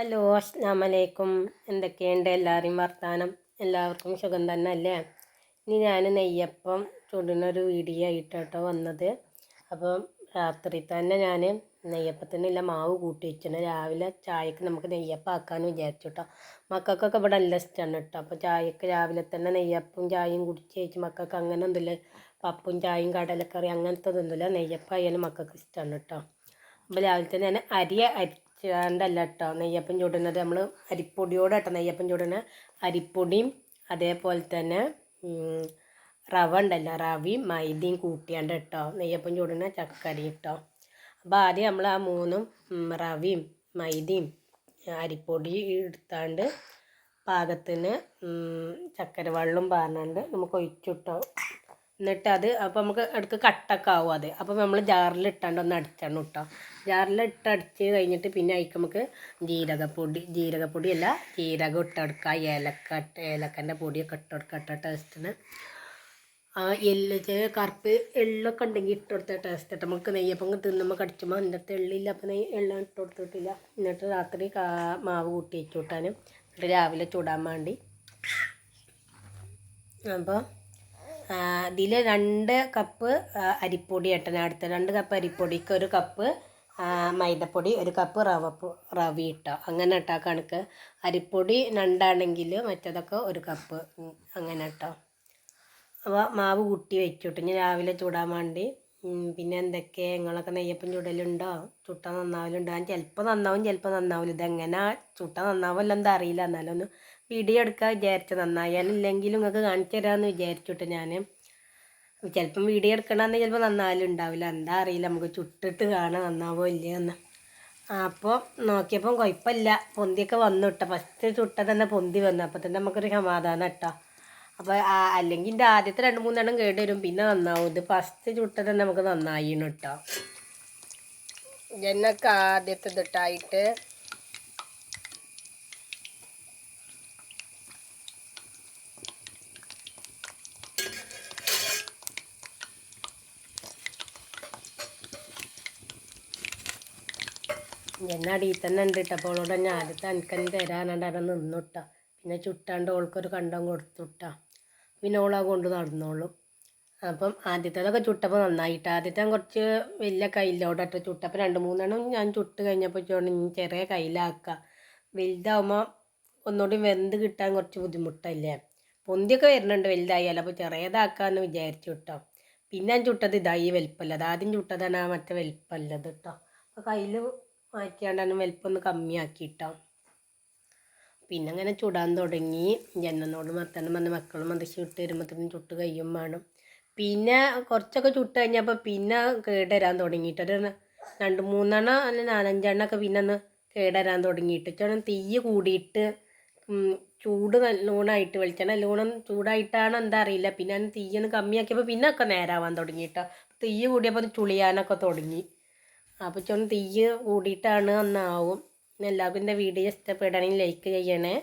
Hello അസ്ലാമലൈക്കും എന്തൊക്കെയുണ്ട് എല്ലാവരെയും വർത്താനം? എല്ലാവർക്കും സുഖം തന്നെ അല്ലേ ഇനി ഞാൻ നെയ്യപ്പം ചുടുന്നൊരു വീഡിയോ ആയിട്ടോ വന്നത്. അപ്പം രാത്രി തന്നെ ഞാൻ നെയ്യപ്പത്തിനുള്ള മാവ് കൂട്ടി വെച്ചിട്ടുണ്ട് രാവിലെ ചായക്ക് നമുക്ക് നെയ്യപ്പം ആക്കാമെന്ന് വിചാരിച്ചു കേട്ടോ മക്കൾക്കൊക്കെ ഇവിടെ നല്ല ഇഷ്ടമാണ് കേട്ടോ. അപ്പോൾ ചായക്ക് രാവിലെ തന്നെ നെയ്യപ്പും ചായയും കുടിച്ച് കഴിച്ച് മക്കൾക്ക് അങ്ങനെ ഒന്നുമില്ല പപ്പും ചായയും കടലക്കറി അങ്ങനത്തെ ഒന്നുമില്ല നെയ്യപ്പം ആയാലും മക്കൾക്ക് ഇഷ്ടമാണ് കേട്ടോ. അപ്പോൾ രാവിലെ തന്നെ ഞാൻ അരി അരിച്ചാണ്ടല്ല കേട്ടോ നെയ്യപ്പം ചൂടുന്നത് നമ്മൾ അരിപ്പൊടിയോടെ കേട്ടോ നെയ്യപ്പം ചൂടുന്ന അരിപ്പൊടിയും അതേപോലെ തന്നെ റവ ഉണ്ടല്ലോ. റവയും മൈദയും കൂട്ടിയാണ്ട് കേട്ടോ നെയ്യപ്പം ചൂടുന്ന ചക്കരി കേട്ടോ അപ്പോൾ ആദ്യം നമ്മൾ ആ മൂന്നും റവയും മൈദയും അരിപ്പൊടി എടുത്താണ്ട് പാകത്തിന് ചക്കര വെള്ളം പാർന്നാണ്ട് നമുക്ക് ഒഴിച്ചിട്ടോ എന്നിട്ട് അത് അപ്പോൾ നമുക്ക് അടുക്ക് കട്ടൊക്കെ ആവും അത്. അപ്പോൾ നമ്മൾ ജാറിൽ ഇട്ടാണ്ട് ഒന്ന് അടിച്ചാണ് കേട്ടോ ജാറിൽ ഇട്ട് അടിച്ച് കഴിഞ്ഞിട്ട് പിന്നെ അതിക്ക് നമുക്ക് ജീരകപ്പൊടി ജീരകപ്പൊടി അല്ല ജീരകം ഇട്ടെടുക്കുക ഏലക്ക ഏലക്കന്റെ പൊടിയൊക്കെ ഇട്ടെടുക്കുക ഇട്ട ടേസ്റ്റിന് ആ എല്ല് ചെറിയ കറുപ്പ് എള്ളൊക്കെ ഉണ്ടെങ്കിൽ ഇട്ട് കൊടുത്ത ടേസ്റ്റ് ഇട്ട് നമുക്ക് നെയ്യപ്പം തിന്നുമ്പോൾ കടിച്ചുമ്പോൾ അതിന്റെ എള്ളില്ല അപ്പോൾ നെയ്യ് എള്ള ഇട്ട് കൊടുത്തിട്ടില്ല. എന്നിട്ട് രാത്രി മാവ് കൂട്ടി വെച്ചു എന്നിട്ട് രാവിലെ ചൂടാൻ വേണ്ടി. അപ്പോൾ ഇതിൽ രണ്ട് കപ്പ് അരിപ്പൊടി അടുത്ത രണ്ട് കപ്പ് അരിപ്പൊടിക്ക് ഒരു കപ്പ് മൈദപ്പൊടി ഒരു കപ്പ് റവ റവി ഇട്ടോ. അങ്ങനെ ഇട്ടാ കണക്ക്. അരിപ്പൊടി രണ്ടാണെങ്കിൽ മറ്റേതൊക്കെ ഒരു കപ്പ്. അങ്ങനെ ഇട്ടോ. അപ്പോൾ മാവ് കുട്ടി വെച്ചിട്ട്. ഇനി രാവിലെ ചൂടാൻ വേണ്ടി പിന്നെ എന്തൊക്കെ? നിങ്ങളൊക്കെ നെയ്യപ്പം ചുടലുണ്ടോ? ചുട്ട നന്നാവലുണ്ടോ? ഞാൻ ചിലപ്പോൾ നന്നാവും ചിലപ്പോൾ നന്നാവില്ല ഇതെങ്ങനെ ചുട്ട നന്നാവല്ലോ എന്താ അറിയില്ല. എന്നാലും ഒന്ന് വീഡിയോ എടുക്കാൻ വിചാരിച്ചു. നന്നായാലില്ലെങ്കിലും നിങ്ങൾക്ക് കാണിച്ചു തരാമെന്ന് വിചാരിച്ചിട്ട് ഞാൻ ചിലപ്പം വീഡിയോ എടുക്കണമെന്ന് ചിലപ്പോൾ നന്നാവലുണ്ടാവില്ല എന്താ അറിയില്ല. നമുക്ക് ചുട്ടിട്ട് കാണാം. നന്നാവോ ഇല്ലയെന്ന്. അപ്പോൾ നോക്കിയപ്പം കുഴപ്പമില്ല പൊന്തിയൊക്കെ വന്നു കേട്ടോ ഫസ്റ്റ് ചുട്ട തന്നെ പൊന്തി വന്നു. അപ്പോൾ തന്നെ നമുക്കൊരു സമാധാനം കേട്ടോ അപ്പോൾ അല്ലെങ്കിൽ എന്റെ ആദ്യത്തെ രണ്ട് മൂന്നെണ്ണം കേട്ട് വരും പിന്നെ നന്നാവും. ഇത് ഫസ്റ്റ് ചുട്ട തന്നെ നമുക്ക് നന്നായിട്ടോ കേട്ടോ ആദ്യത്തെ ഇതിട്ടായിട്ട് എന്നെ അടിയിൽ തന്നെ ഉണ്ട് കേട്ടോ അപ്പോൾ ഞാൻ ആദ്യത്തെ തരാനുണ്ട് തരാനാണ്ട് അവിടെ നിന്നുട്ടാ പിന്നെ ചുട്ടാണ്ട് ഓൾക്കൊരു കണ്ടം കൊടുത്തുട്ടാ പിന്നെ ഓളാ കൊണ്ട് നടന്നോളൂ. അപ്പം ആദ്യത്തേതൊക്കെ ചുട്ടപ്പോൾ നന്നായിട്ട്. ആദ്യത്തെ കുറച്ച് വലിയ കയ്യിലോടെ ഇട്ട് ചുട്ടപ്പോൾ രണ്ട് മൂന്നെണ്ണം ഞാൻ ചുട്ട് കഴിഞ്ഞപ്പോൾ ചെറിയ കയ്യിലാക്കുക വലുതാവുമ്പോൾ ഒന്നുകൂടി വെന്ത് കിട്ടാൻ കുറച്ച് ബുദ്ധിമുട്ടല്ലേ? പൊന്തിയൊക്കെ വരുന്നുണ്ട് വലുതായാലും. അപ്പോൾ ചെറിയതാക്കാമെന്ന് വിചാരിച്ചു കേട്ടോ പിന്നെ ഞാൻ ചുട്ടത് ഇതായി വലിപ്പമല്ലത് ആദ്യം ചുട്ടതാണ് ആ മറ്റേ വലിപ്പമല്ലത് കേട്ടോ അപ്പോൾ കയ്യിൽ മാറ്റിയാണ്ടാണ് വലിപ്പം ഒന്ന് കമ്മിയാക്കി കേട്ടോ പിന്നെ അങ്ങനെ ചുടാൻ തുടങ്ങി. ജനനോട് മത്തണം വന്ന് മക്കളും മതിച്ച് ചുട്ട് വരുമ്പോഴത്തേനും ചുട്ട് കഴിയും വേണം. പിന്നെ കുറച്ചൊക്കെ ചുട്ട് കഴിഞ്ഞപ്പോൾ പിന്നെ കേടുവരാൻ തുടങ്ങിയിട്ട്. ഒരു രണ്ട് മൂന്നെണ്ണം അല്ലെങ്കിൽ നാലഞ്ചെണ്ണമൊക്കെ പിന്നെ ഒന്ന് കേടുവരാൻ തുടങ്ങിയിട്ട്. ചേട്ടൻ തീ കൂടിയിട്ട് ചൂട് നല്ലോണമായിട്ട് വെളിച്ചെണ്ണ നല്ലോണം ചൂടായിട്ടാണ് എന്താ അറിയില്ല. പിന്നെ തീയൊന്ന് കമ്മിയാക്കിയപ്പോൾ പിന്നെ ഒക്കെ നേരാവാൻ തുടങ്ങിയിട്ടോ. തീ കൂടിയപ്പോൾ ചുളിയാനൊക്കെ തുടങ്ങി. അപ്പോൾ ചോണം തീ കൂടിയിട്ടാണ് അന്നാവും. എല്ലാവർക്കും എന്റെ വീഡിയോ ഇഷ്ടപ്പെടുകയാണെങ്കിൽ ലൈക്ക് ചെയ്യണേ.